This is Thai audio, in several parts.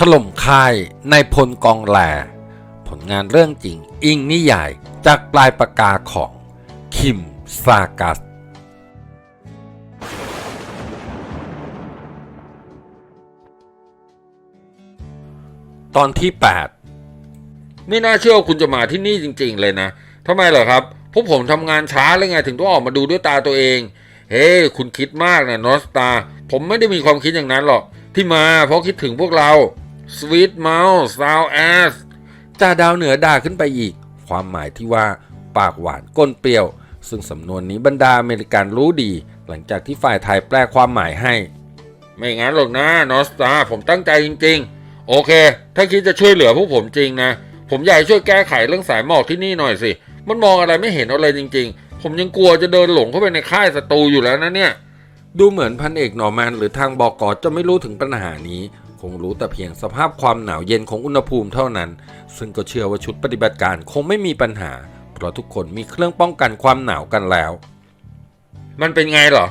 ถล่มค่ายในพลกองแหลผลงานเรื่องจริงอิงนิยายจากปลายปากกาของคิมซากัส ตอนที่ 8 ไม่น่าเชื่อคุณจะมาที่นี่จริง ๆ เลยนะทำไมเหรอครับ พวกผมทำงานช้าเลยไงถึงต้องออกมาดูด้วยตาตัวเอง เฮ้คุณคิดมากนะนอสตา ผมไม่ได้มีความคิดอย่างนั้นหรอก ที่มาเพราะคิดถึงพวกเรา Sweet Mouse Sound Ass จ่าดาวเหนือด่าขึ้นไปอีก ความหมายที่ว่าปากหวานก้นเปรี้ยว ซึ่งสำนวนนี้บรรดาอเมริกันรู้ดี หลังจากที่ฝ่ายไทยแปลความหมายให้ ไม่งั้นหรอกนะนอสตาผมตั้งใจจริง ๆ โอเค ถ้าคิดจะช่วยเหลือพวกผมจริงนะ ผมอยากช่วยแก้ไขเรื่องสายหมอกที่นี่หน่อยสิ มันมองอะไรไม่เห็นอะไรจริง ๆ ผมยังกลัวจะเดินหลงเข้าไปในค่ายศัตรูอยู่แล้วนะเนี่ยดูเหมือนพันเอกหนอแมนหรือทางบอกอจะไม่รู้ถึงปัญหานี้ คงรู้แต่เพียงสภาพความหนาวเย็นของอุณหภูมิเท่านั้น ซึ่งก็เชื่อว่าชุดปฏิบัติการคงไม่มีปัญหา เพราะทุกคนมีเครื่องป้องกันความหนาวกันแล้ว มันเป็นไงเหรอ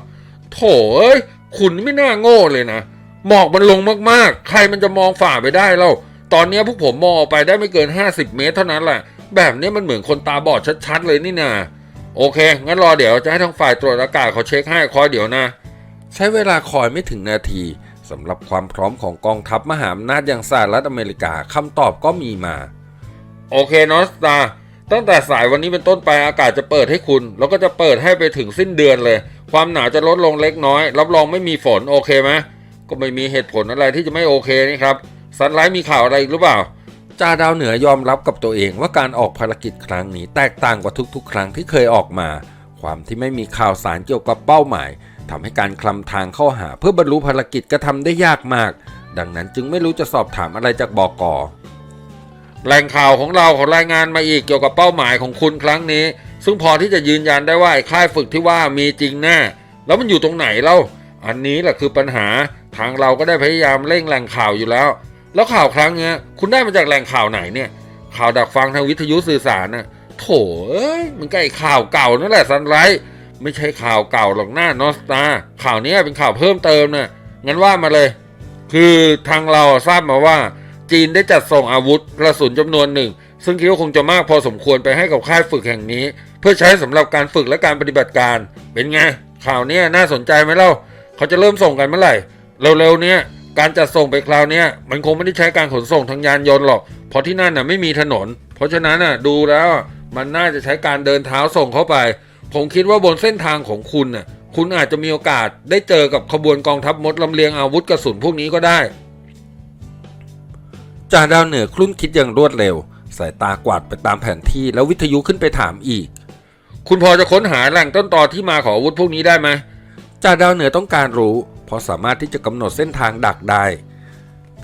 โถเอ้ย คุณไม่น่าโง่เลยนะ หมอกมันลงมากๆ ใครมันจะมองฝ่าไปได้เล่าตอนเนี้ยพวกผมมองออกไปได้ไม่เกิน 50 เมตรเท่านั้นแหละ แบบเนี้ยมันเหมือนคนตาบอดชัดๆเลยนี่นาโอเค งั้นรอเดี๋ยวจะให้ทางฝ่ายตรวจอากาศเขาเช็คให้คอยเดี๋ยวนะ ใช้เวลาคอยไม่ถึงนาที สำหรับความพร้อมของกองทัพมหาอำนาจอย่างสหรัฐอเมริกาคำตอบก็มีมา โอเคนอสตาตั้งแต่สายวันนี้เป็นต้นไปอากาศจะเปิดให้คุณ แล้วก็จะเปิดให้ไปถึงสิ้นเดือนเลย ความหนาวจะลดลงเล็กน้อย รับรองไม่มีฝนโอเคไหมก็ไม่มีเหตุผลอะไรที่จะไม่โอเคนี่ครับซันไลท์มีข่าวอะไรอีกหรือเปล่าจ่าดาวเหนือยอมรับกับตัวเองว่าการออกภารกิจครั้งนี้แตกต่างกว่าทุกๆ ครั้งที่เคยออกมา ความที่ไม่มีข่าวสารเกี่ยวกับเป้าหมาย ทำให้การคลำทางเข้าหาเพื่อบรรลุภารกิจก็ทำได้ยากมาก ดังนั้นจึงไม่รู้จะสอบถามอะไรจากบอกอแหล่งข่าวของเราขารายงานมาอีกเกี่ยวกับเป้าหมายของคุณครั้งนี้ ซึ่งพอที่จะยืนยันได้ว่าไอ้ค่ายฝึกที่ว่ามีจริงแน่แล้วมันอยู่ตรงไหนเล่าอันนี้แหละคือปัญหาทางเราก็ได้พยายามเร่งแหล่งข่าวอยู่แล้ว แล้วข่าวครั้งเนี้ยคุณได้มาจากแหล่งข่าวไหนเนี่ย ข่าวดักฟังทางวิทยุสื่อสารน่ะโถเอ้ยมันก็ไอ้ข่าวเก่านั่นแหละซันไร ไม่ใช่ข่าวเก่าหรอกหน้านอสตาข่าวนี้เป็นข่าวเพิ่มเติมนะงั้นว่ามาเลย คือทางเราทราบมาว่า จีนได้จัดส่งอาวุธกระสุนจำนวนหนึ่ง ซึ่งคิดว่าคงจะมากพอสมควรไปให้กับค่ายฝึกแห่งนี้ เพื่อใช้สำหรับการฝึกและการปฏิบัติการ เป็นไงข่าวนี้น่าสนใจไหมเล่าเขาจะเริ่มส่งกันเมื่อไหร่เร็วๆเนี้ยการจัดส่งไปคราวนี้มันคงไม่ได้ใช้การขนส่งทางยานยนต์หรอก เพราะที่นั่นน่ะไม่มีถนน เพราะฉะนั้นน่ะดูแล้วมันน่าจะใช้การเดินเท้าส่งเข้าไป ผมคิดว่าบนเส้นทางของคุณน่ะ คุณอาจจะมีโอกาสได้เจอกับขบวนกองทัพมดลำเลียงอาวุธกระสุนพวกนี้ก็ได้ จ่าดาวเหนือคลุ่นคิดอย่างรวดเร็ว สายตากวาดไปตามแผนที่แล้ววิทยุขึ้นไปถามอีก คุณพอจะค้นหาแหล่งต้นตอที่มาของอาวุธพวกนี้ได้ไหมจ่าดาวเหนือต้องการรู้เพราะสามารถที่จะกำหนดเส้นทางดักได้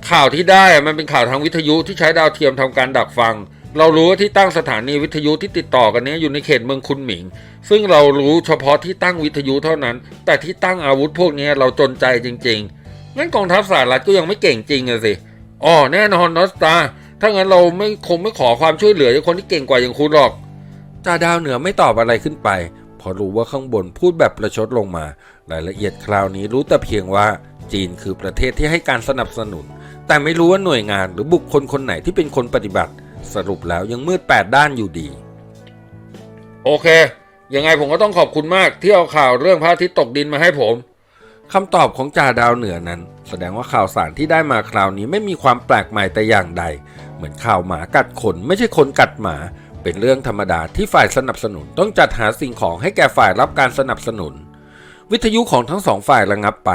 ข่าวที่ได้อะมันเป็นข่าวทางวิทยุที่ใช้ดาวเทียมทำการดักฟัง เรารู้ว่าที่ตั้งสถานีวิทยุที่ติดต่อกันนี้อยู่ในเขตเมืองคุนหมิง ซึ่งเรารู้เฉพาะที่ตั้งวิทยุเท่านั้น แต่ที่ตั้งอาวุธพวกนี้เราจนใจจริง ๆ งั้นกองทัพสหรัฐก็ยังไม่เก่งจริงอะสิอ๋อแน่นอนนอสตาถ้างั้นเราไม่คงไม่ขอความช่วยเหลือจากคนที่เก่งกว่าอย่างคุณหรอกจ่าดาวเหนือไม่ตอบอะไรขึ้นไปเพราะรู้ว่าข้างบนพูดแบบประชดลงมา รายละเอียดคราวนี้รู้แต่เพียงว่าจีนคือประเทศที่ให้การสนับสนุน แต่ไม่รู้ว่าหน่วยงานหรือบุคคลคนไหนที่เป็นคนปฏิบัติ สรุปแล้วยังมืดแปดด้านอยู่ดี โอเค ยังไงผมก็ต้องขอบคุณมากที่เอาข่าวเรื่องพระอาทิตย์ตกดินมาให้ผมคำตอบของจ่าดาวเหนือนั้น แสดงว่าข่าวสารที่ได้มาคราวนี้ไม่มีความแปลกใหม่แต่อย่างใด เหมือนข่าวหมากัดคนไม่ใช่คนกัดหมา เป็นเรื่องธรรมดาที่ฝ่ายสนับสนุนต้องจัดหาสิ่งของให้แก่ฝ่ายรับการสนับสนุน วิทยุของทั้งสองฝ่ายระงับไป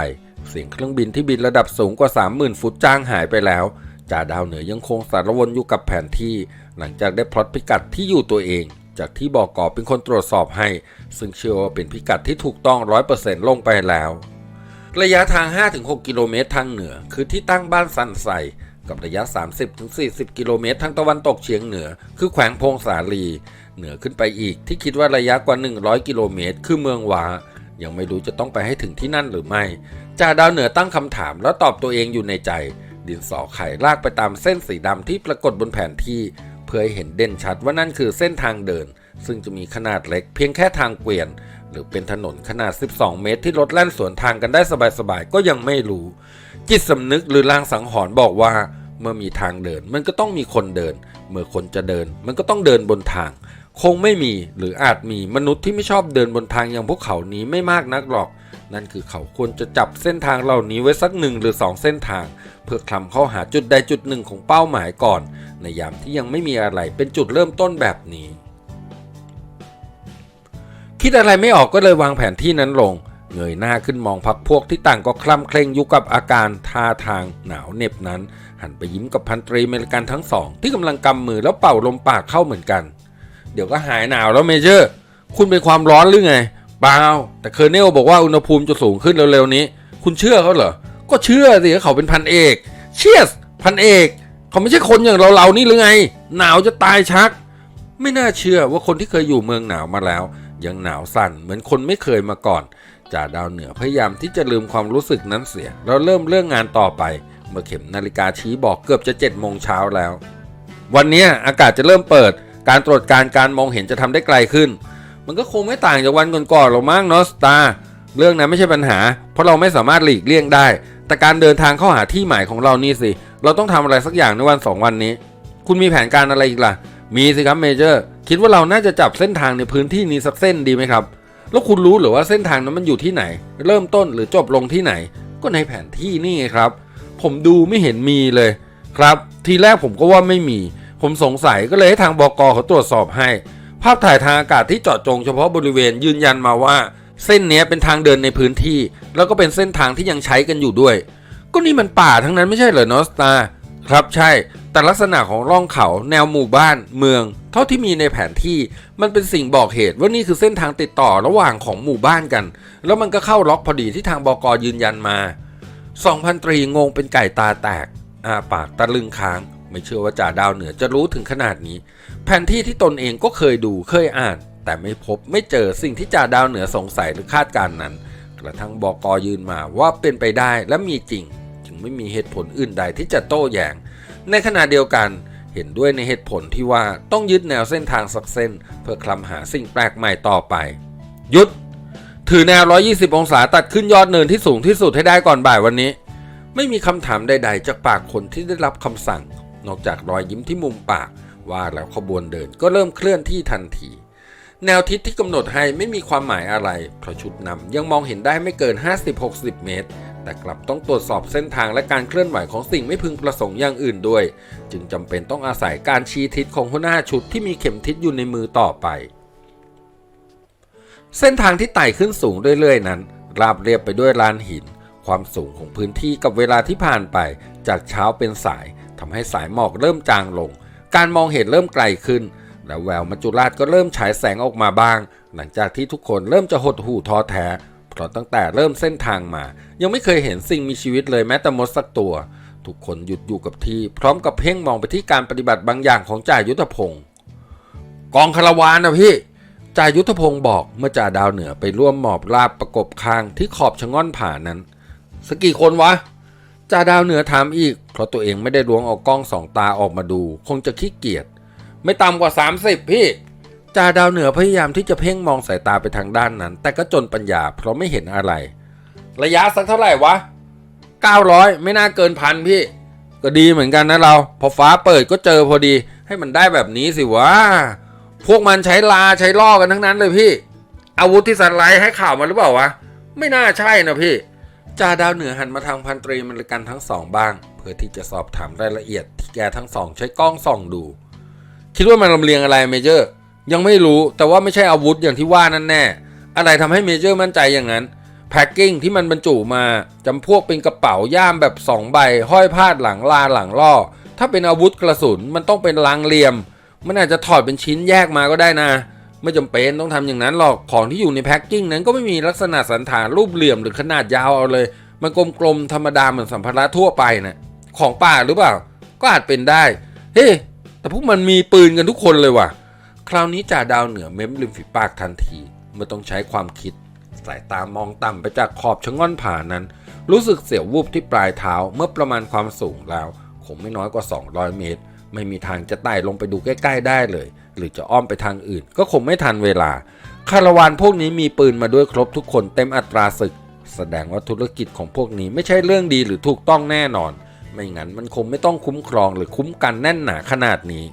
เสียงเครื่องบินที่บินระดับสูงกว่า 30,000 ฟุตจางหายไปแล้ว จ่าดาวเหนือยังคงสารวนอยู่กับแผนที่ หลังจากได้พลอตพิกัดที่อยู่ตัวเอง จากที่บอกกอเป็นคนตรวจสอบให้ ซึ่งเชื่อว่าเป็นพิกัดที่ถูกต้อง 100%ลงไปแล้ว ระยะทาง 5-6 กิโลเมตรทางเหนือ คือที่ตั้งบ้านสันใสกับระยะ 30-40 กิโลเมตรทางตะวันตกเฉียงเหนือ คือแขวงพงสาลี เหนือขึ้นไปอีกที่คิดว่าระยะกว่า 100 กิโลเมตร คือเมืองวายังไม่รู้จะต้องไปให้ถึงที่นั่นหรือไม่จ่าดาวเหนือตั้งคำถามแล้วตอบตัวเองอยู่ในใจ ดินสอไข่ลากไปตามเส้นสีดำที่ปรากฏบนแผนที่ เพื่อให้เห็นเด่นชัดว่านั่นคือเส้นทางเดิน ซึ่งจะมีขนาดเล็กเพียงแค่ทางเกวียน หรือเป็นถนนขนาด 12 เมตร ที่รถแล่นสวนทางกันได้สบายๆก็ยังไม่รู้ จิตสำนึกหรือลางสังหรณ์บอกว่า เมื่อมีทางเดินมันก็ต้องมีคนเดิน เมื่อคนจะเดิน มันก็ต้องเดินบนทาง คงไม่มีหรืออาจมีมนุษย์ที่ไม่ชอบเดินบนทางอย่างพวกเขานี้ไม่มากนักหรอก นั่นคือเขาควรจะจับเส้นทางเหล่านี้ไว้สักหนึ่งหรือสองเส้นทาง เพื่อคลำเข้าหาจุดใดจุดหนึ่งของเป้าหมายก่อน ในยามที่ยังไม่มีอะไรเป็นจุดเริ่มต้นแบบนี้ คิดอะไรไม่ออกก็เลยวางแผนที่นั้นลง เงยหน้าขึ้นมองพักพวกที่ต่างก็คล่ำเคร่งอยู่กับอาการท่าทางหนาวเหน็บนั้น หันไปยิ้มกับพันตรีเมริกันทั้งสอง ที่กำลังกำมือแล้วเป่าลมปากเข้าเหมือนกัน เดี๋ยวก็หายหนาวแล้วเมเจอร์ คุณเป็นความร้อนหรือไง เปล่าแต่เคอร์เนลบอกว่าอุณหภูมิจะสูงขึ้นเร็วๆนี้ คุณเชื่อเขาเหรอ ก็เชื่อสิเขาเป็นพันเอก เชียสพันเอกเขาไม่ใช่คนอย่างเราเรานี่หรือไง หนาวจะตายชัก ไม่น่าเชื่อว่าคนที่เคยอยู่เมืองหนาวมาแล้ว ยังหนาวสั่นเหมือนคนไม่เคยมาก่อนจ่าดาวเหนือพยายามที่จะลืมความรู้สึกนั้นเสีย แล้วเริ่มเรื่องงานต่อไป เมื่อเข็มนาฬิกาชี้บอกเกือบจะเจ็ดโมงเช้าแล้ว วันนี้อากาศจะเริ่มเปิด การตรวจการการมองเห็นจะทำได้ไกลขึ้น มันก็คงไม่ต่างจากวันก่อนๆหรอกมั้งเนาะสตาร์เรื่องนั้นไม่ใช่ปัญหา เพราะเราไม่สามารถหลีกเลี่ยงได้ แต่การเดินทางเข้าหาที่หมายของเรานี่สิ เราต้องทำอะไรสักอย่างในวันสองวันนี้ คุณมีแผนการอะไรอีกล่ะ มีสิครับเมเจอร์ คิดว่าเราน่าจะจับเส้นทางในพื้นที่นี้สักเส้นดีไหมครับ แล้วคุณรู้หรือว่าเส้นทางนั้นมันอยู่ที่ไหน เริ่มต้นหรือจบลงที่ไหน ก็ในแผนที่นี่ไงครับ ผมดูไม่เห็นมีเลย ครับ ทีแรกผมก็ว่าไม่มี ผมสงสัยก็เลยให้ทางบกเขาตรวจสอบให้ ภาพถ่ายทางอากาศที่เจาะจงเฉพาะบริเวณยืนยันมาว่า เส้นนี้เป็นทางเดินในพื้นที่ แล้วก็เป็นเส้นทางที่ยังใช้กันอยู่ด้วย ก็นี่มันป่าทั้งนั้นไม่ใช่เหรอนอสตาครับใช่ แต่ลักษณะของร่องเขาแนวหมู่บ้าน เมือง เท่าที่มีในแผนที่มันเป็นสิ่งบอกเหตุว่านี่คือเส้นทางติดต่อระหว่างของหมู่บ้านกัน แล้วมันก็เข้าล็อกพอดีที่ทางบกยืนยันมาสองพันตรีงงเป็นไก่ตาแตกอาปากตะลึงค้าง ไม่เชื่อว่าจ่าดาวเหนือจะรู้ถึงขนาดนี้ แผนที่ที่ตนเองก็เคยดูเคยอ่าน แต่ไม่พบไม่เจอสิ่งที่จ่าดาวเหนือสงสัยหรือคาดการณ์นั้น กระทั่งบอกอยืนมาว่าเป็นไปได้และมีจริง จึงไม่มีเหตุผลอื่นใดที่จะโต้แย้งในขณะเดียวกันเห็นด้วยในเหตุผลที่ว่าต้องยึดแนวเส้นทางสักเส้น เพื่อคลำหาสิ่งแปลกใหม่ต่อไป ยุด ถือแนว 120 องศาตัดขึ้นยอดเนินที่สูงที่สุดให้ได้ก่อนบ่ายวันนี้ ไม่มีคำถามใด ๆ จากปากคนที่ได้รับคำสั่ง นอกจากรอยยิ้มที่มุมปาก ว่าแล้วขบวนเดินก็เริ่มเคลื่อนที่ทันที แนวทิศที่กำหนดให้ไม่มีความหมายอะไร เพราะชุดนำยังมองเห็นได้ไม่เกิน 50-60 เมตร แต่กลับต้องตรวจสอบเส้นทางและการเคลื่อนไหวของสิ่งไม่พึงประสงค์อย่างอื่นด้วย จึงจำเป็นต้องอาศัยการชี้ทิศของหัวหน้าชุดที่มีเข็มทิศอยู่ในมือต่อไปเส้นทางที่ไต่ขึ้นสูงเรื่อยๆนั้น ราบเรียบไปด้วยลานหิน ความสูงของพื้นที่กับเวลาที่ผ่านไป จากเช้าเป็นสายทำให้สายหมอกเริ่มจางลง การมองเห็นเริ่มไกลขึ้น และแววมัจจุราชก็เริ่มฉายแสงออกมาบ้าง หลังจากที่ทุกคนเริ่มจะหดหู่ท้อแท้ เพราะตั้งแต่เริ่มเส้นทางมา ยังไม่เคยเห็นสิ่งมีชีวิตเลยแม้แต่มดสักตัว ทุกคนหยุดอยู่กับที่ พร้อมกับเพ่งมองไปที่การปฏิบัติบางอย่างของจ่ายุทธพงศ์กองคารวานนะพี่จ่ายุทธพงศ์บอกเมื่อจ่าดาวเหนือไปร่วมหมอบราบประกบคางที่ขอบชะง่อนผานั้น สกี่คนวะ จ่าดาวเหนือถามอีก เพราะตัวเองไม่ได้ล้วงเอากล้องสองตาออกมาดู คงจะขี้เกียจไม่ต่ำกว่า 30 พี่จ่าดาวเหนือพยายามที่จะเพ่งมองสายตาไปทางด้านนั้น แต่ก็จนปัญญาเพราะไม่เห็นอะไร ระยะสักเท่าไหร่วะ 900 ไม่น่าเกินพันพี่ ก็ดีเหมือนกันนะเรา พอฟ้าเปิดก็เจอพอดี ให้มันได้แบบนี้สิวะพวกมันใช้ลาใช้ล่อกันทั้งนั้นเลยพี่ อาวุธที่สันไลด์ให้ข่าวมาหรือเปล่าวะไม่น่าใช่นะพี่ จ่าดาวเหนือหันมาทางพันตรีมริกันทั้งสองบ้าง เพื่อที่จะสอบถามรายละเอียดที่แกทั้งสองใช้กล้องส่องดู คิดว่ามันลำเลียงอะไรเมเจอร์ ยังไม่รู้แต่ว่าไม่ใช่อาวุธอย่างที่ว่านั่นแน่ อะไรทำให้เมเจอร์มั่นใจอย่างนั้นแพ็กกิ้งที่มันบรรจุมาจำพวกเป็นกระเป๋าย่ามแบบสองใบ ห้อยพาดหลังลาหลังล่อ ถ้าเป็นอาวุธกระสุนมันต้องเป็นลังเหลี่ยม มันอาจจะถอดเป็นชิ้นแยกมาก็ได้นะ ไม่จำเป็นต้องทำอย่างนั้นหรอกของที่อยู่ในแพ็กกิ้งนั้นก็ไม่มีลักษณะสันฐานรูปเหลี่ยมหรือขนาดยาวเอาเลย มันกลมๆธรรมดาเหมือนสัมภาระทั่วไปนะ่ะของป่าหรือเปล่า ก็อาจเป็นได้เฮ้แต่พวกมันมีปืนกันทุกคนเลยว่ะ คราวนี้จ่าดาวเหนือเม้มริมฝีปากทันทีเมื่อต้องใช้ความคิด สายตามองต่ำไปจากขอบชะง่อนผานั้น รู้สึกเสียววูบที่ปลายเท้าเมื่อประมาณความสูงแล้วคงไม่น้อยกว่า 200 เมตร ไม่มีทางจะไต่ลงไปดูใกล้ ๆ ได้เลย หรือจะอ้อมไปทางอื่น ก็คงไม่ทันเวลา คาราวานพวกนี้มีปืนมาด้วยครบทุกคนเต็มอัตราศึก แสดงว่าธุรกิจของพวกนี้ไม่ใช่เรื่องดีหรือถูกต้องแน่นอน ไม่งั้นมันคงไม่ต้องคุ้มครองหรือคุ้มกันแน่นหนาขนาดนี้